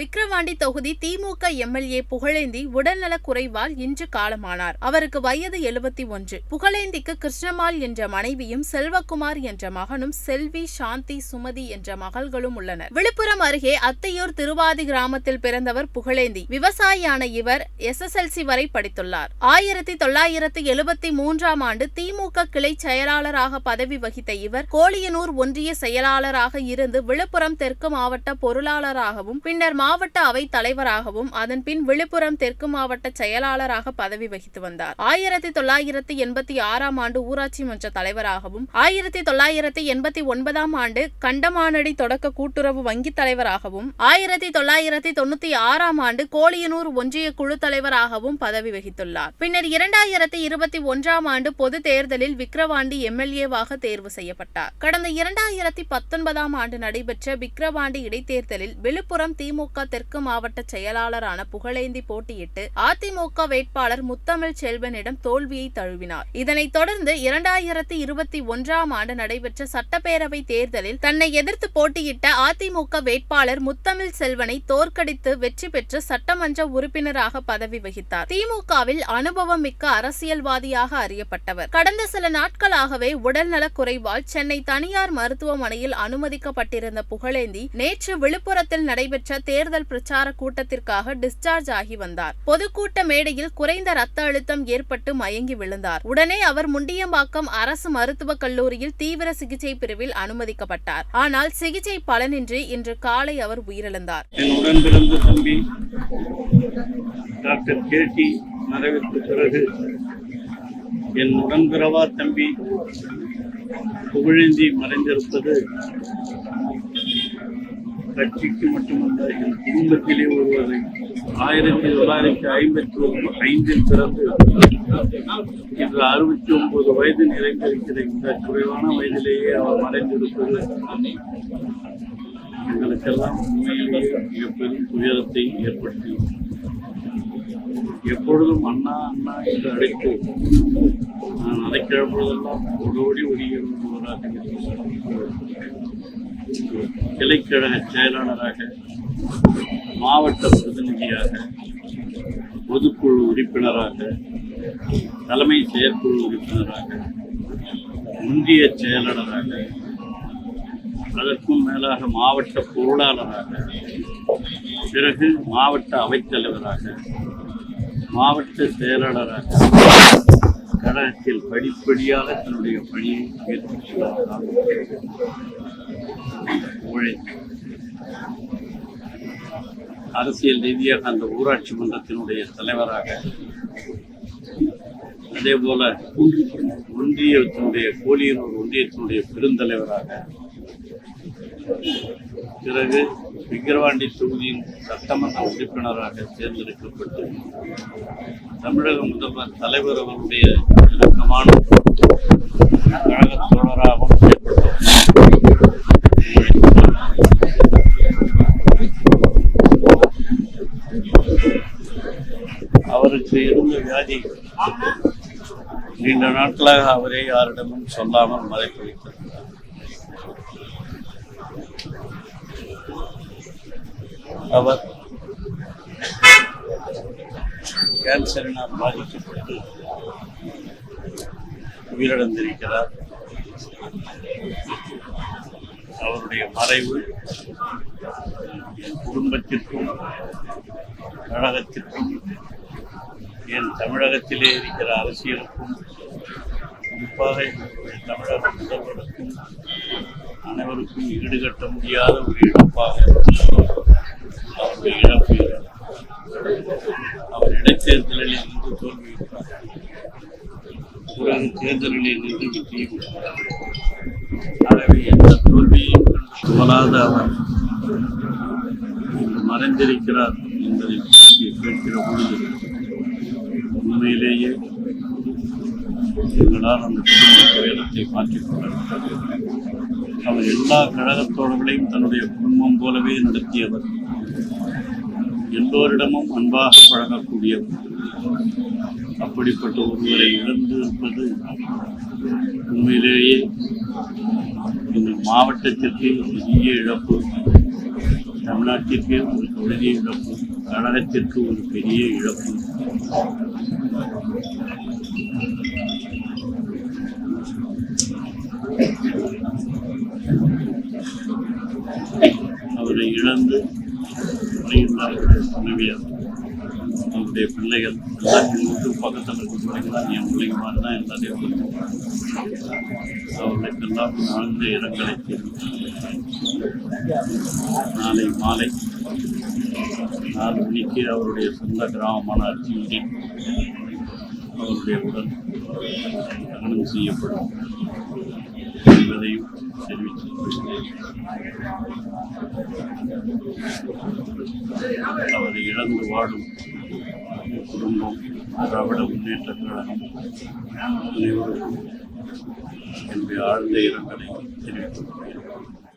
விக்கிரவாண்டி தொகுதி திமுக எம்எல்ஏ புகழேந்தி உடல்நலக் குறைவால் இன்று காலமானார். அவருக்கு வயது எழுபத்தி ஒன்று. புகழேந்திக்கு கிருஷ்ணமால் என்ற மனைவியும் செல்வகுமார் என்ற மகனும் செல்வி சாந்தி சுமதி என்ற மகள்களும் உள்ளனர். விழுப்புரம் அருகே அத்தையூர் திருவாதி கிராமத்தில் பிறந்தவர் புகழேந்தி. விவசாயியான இவர் எஸ்எஸ்எல்சி வரை படித்துள்ளார். ஆயிரத்தி தொள்ளாயிரத்தி எழுபத்தி மூன்றாம் ஆண்டு திமுக கிளை செயலாளராக பதவி வகித்த இவர் கோழியனூர் ஒன்றிய செயலாளராக இருந்து விழுப்புரம் தெற்கு மாவட்ட பொருளாளராகவும் பின்னர் மாவட்ட அவை தலைவராகவும் அதன் பின் விழுப்புரம் தெற்கு மாவட்ட செயலாளராக பதவி வகித்து வந்தார். ஆயிரத்தி தொள்ளாயிரத்தி எண்பத்தி ஆறாம் ஆண்டு ஊராட்சி மன்ற தலைவராகவும் ஆயிரத்தி தொள்ளாயிரத்தி எண்பத்தி ஒன்பதாம் ஆண்டு கண்டமானடி தொடக்க கூட்டுறவு வங்கி தலைவராகவும் ஆயிரத்தி தொள்ளாயிரத்தி தொண்ணூத்தி ஆறாம் ஆண்டு கோழியனூர் ஒன்றிய குழு தலைவராகவும் பதவி வகித்துள்ளார். பின்னர் இரண்டாயிரத்தி இருபத்தி ஒன்றாம் ஆண்டு பொது தேர்தலில் விக்ரவாண்டி எம்எல்ஏவாக தேர்வு செய்யப்பட்டார். கடந்த இரண்டாயிரத்தி பத்தொன்பதாம் ஆண்டு நடைபெற்ற விக்ரவாண்டி இடைத்தேர்தலில் விழுப்புரம் திமுக தெற்கு மாவட்ட செயலாளரான புகழேந்தி போட்டியிட்டு அதிமுக வேட்பாளர் முத்தமிழ் செல்வனிடம் தோல்வியை தழுவினார். இதனைத் தொடர்ந்து இரண்டாயிரத்தி இருபத்தி ஒன்றாம் ஆண்டு நடைபெற்ற சட்டப்பேரவை தேர்தலில் தன்னை எதிர்த்து போட்டியிட்ட அதிமுக வேட்பாளர் முத்தமிழ் செல்வனை தோற்கடித்து வெற்றி பெற்று சட்டமன்ற உறுப்பினராக பதவி வகித்தார். திமுகவில் அனுபவம் மிக்க அரசியல்வாதியாக அறியப்பட்டவர். கடந்த சில நாட்களாகவே உடல்நலக் குறைவால் சென்னை தனியார் மருத்துவமனையில் அனுமதிக்கப்பட்டிருந்த புகழேந்தி நேற்று விழுப்புரத்தில் நடைபெற்ற தேர்தல் தேர்தல் பிரச்சார கூட்டத்திற்காக டிஸ்சார்ஜ் ஆகி வந்தார். பொதுக்கூட்ட மேடையில் குறைந்த ரத்த அழுத்தம் ஏற்பட்டு மயங்கி விழுந்தார். உடனே அவர் முண்டியம்பாக்கம் அரசு மருத்துவக் கல்லூரியில் தீவிர சிகிச்சை பிரிவில் அனுமதிக்கப்பட்டார். ஆனால் சிகிச்சை பலனின்றி இன்று காலை அவர் உயிரிழந்தார். டாக்டர் கேடி மறைவுக்கு பிறகு என் உடன்பிறவா தம்பி புகழேந்தி மறைந்திருப்பது கட்சிக்கு மட்டுமல்ல என் குடும்பத்திலே ஒருவரை ஆயிரத்தி தொள்ளாயிரத்தி ஐம்பத்தி ஐந்தில் பிறந்து இன்று அறுபத்தி ஒன்பது வயது நிறைந்திருக்கிற இந்த குறைவான வயதிலேயே அவர் மறைந்திருப்பது எங்களுக்கெல்லாம் உண்மையிலேயே மிகப்பெரும் துயரத்தை ஏற்படுத்தி எப்பொழுதும் அண்ணா அண்ணா என்று அழைத்து நான் அழைக்கிற பொழுதெல்லாம் ஓடோடி ஒடிய விரும்புவராக கிளைக்கழக செயலாளராக மாவட்ட பிரதிநிதியாக பொதுக்குழு உறுப்பினராக தலைமை செயற்குழு உறுப்பினராக ஒன்றிய செயலாளராக அதற்கும் மேலாக மாவட்ட பொருளாளராக பிறகு மாவட்ட அவைத்தலைவராக மாவட்ட செயலாளராக கழகத்தில் படிப்படியாக தன்னுடைய பணியை மேற்கொண்டுள்ளார் உழைத்து அரசியல் ரீதியாக அந்த ஊராட்சி மன்றத்தினுடைய தலைவராக அதே போல ஒன்றியத்தினுடைய கோலியனூர் ஒன்றியத்தினுடைய பெருந்தலைவராக பிறகு விக்கிரவாண்டி தொகுதியின் சட்டமன்ற உறுப்பினராக தேர்ந்தெடுக்கப்பட்டு தமிழக முதல்வர் தலைவர் அவருடைய நெருக்கமான கழக தோழராகவும் செயல்பட்டார் அவருக்கு இருந்த வியாதி நீண்ட நாட்களாக அவரே யாரிடமும் சொல்லாமல் மறைத்து வைத்திருந்தார் அவர் கேன்சரினால் பாதிக்கப்பட்டு உயிரிழந்திருக்கிறார். அவருடைய மறைவு என் குடும்பத்திற்கும் கழகத்திற்கும் என் தமிழகத்திலே இருக்கிற அரசியலுக்கும் குறிப்பாக எங்களுடைய தமிழக முதல்வருக்கும் அனைவருக்கும் ஈடுகட்ட முடியாத ஒரு இழப்பாக அவருடைய இழப்பு அவர் இடைத்தேர்தலில் இருந்து தோல்வியுற்றார் பிறகு தேர்தலில் நின்று வெற்றியும் பெற்றார். ஆகவே எந்த தோல்வியையும் கண்டு துவலாத அவர் மறைந்திருக்கிறார் என்பதை பற்றி கேட்கிற பொழுது எங்களால் அந்த குடும்ப வேதத்தை மாற்றிக்கொள்ள அவர் எல்லா கழகத்தோழர்களையும் தன்னுடைய குடும்பம் போலவே நடத்தியவர். எல்லோரிடமும் அன்பாக பழகக்கூடியவர் அப்படிப்பட்ட ஒருவரை இழந்து இருப்பது உண்மையிலேயே இந்த மாவட்டத்திற்கு பெரிய இழப்பு தமிழ்நாட்டிற்கு ஒரு பெரிய இழப்பு கழகத்திற்கு ஒரு பெரிய இழப்பு. துணைவியார் உங்களுடைய பிள்ளைகள் எல்லாத்தையும் வீட்டு பக்கத்தில் இருக்க பிள்ளைங்களாம் என் பிள்ளைங்க மாதிரி தான் எல்லாத்தையும் வளர்த்து அவர்களுக்கெல்லாம் ஆழ்ந்த இரங்கலை நாளை மாலை நாலு மணிக்கு அவருடைய சொந்த கிராமமான அர்ஜுனி அவருடைய உடல் தகனம் செய்யப்படும். என்பதையும் தெரிவித்துக் அவரை இழந்து வாடும் குடும்பம் திராவிட முன்னேற்ற கழகம் அனைவருக்கும் என்னுடைய ஆழ்ந்த இரங்கலை தெரிவித்துக் கொள்கிறேன்